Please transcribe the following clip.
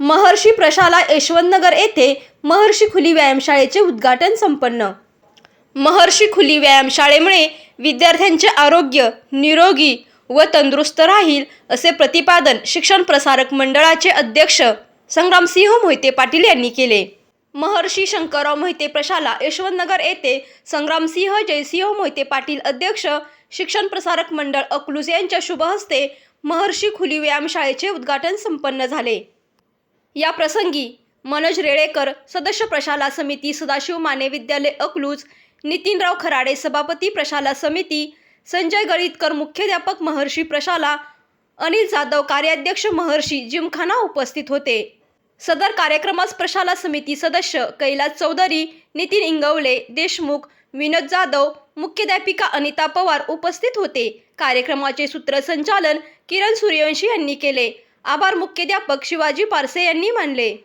महर्षी प्रशाला यशवंतनगर येथे महर्षी खुली व्यायामशाळेचे उद्घाटन संपन्न. महर्षी खुली व्यायामशाळेमुळे विद्यार्थ्यांचे आरोग्य निरोगी व तंदुरुस्त राहील असे प्रतिपादन शिक्षण प्रसारक मंडळाचे अध्यक्ष संग्रामसिंह मोहिते पाटील यांनी केले. महर्षी शंकरराव मोहिते प्रशाला यशवंतनगर येथे संग्रामसिंह जयसिंह मोहिते पाटील अध्यक्ष शिक्षण प्रसारक मंडळ अकलूज यांच्या शुभहस्ते महर्षी खुली व्यायामशाळेचे उद्घाटन संपन्न झाले. या प्रसंगी मनोज रेळेकर सदस्य प्रशाला समिती सदाशिव माने विद्यालय अकलूज नितीनराव खराडे सभापती प्रशाला समिती संजय गळीतकर मुख्याध्यापक महर्षी प्रशाला अनिल जाधव कार्याध्यक्ष महर्षी जिमखाना उपस्थित होते. सदर कार्यक्रमास प्रशाला समिती सदस्य कैलास चौधरी नितीन इंगवले देशमुख विनोद जाधव मुख्याध्यापिका अनिता पवार उपस्थित होते. कार्यक्रमाचे सूत्रसंचालन किरण सूर्यवंशी यांनी केले. आभार मुख्याध्यापक शिवाजी पारसे यांनी मानले.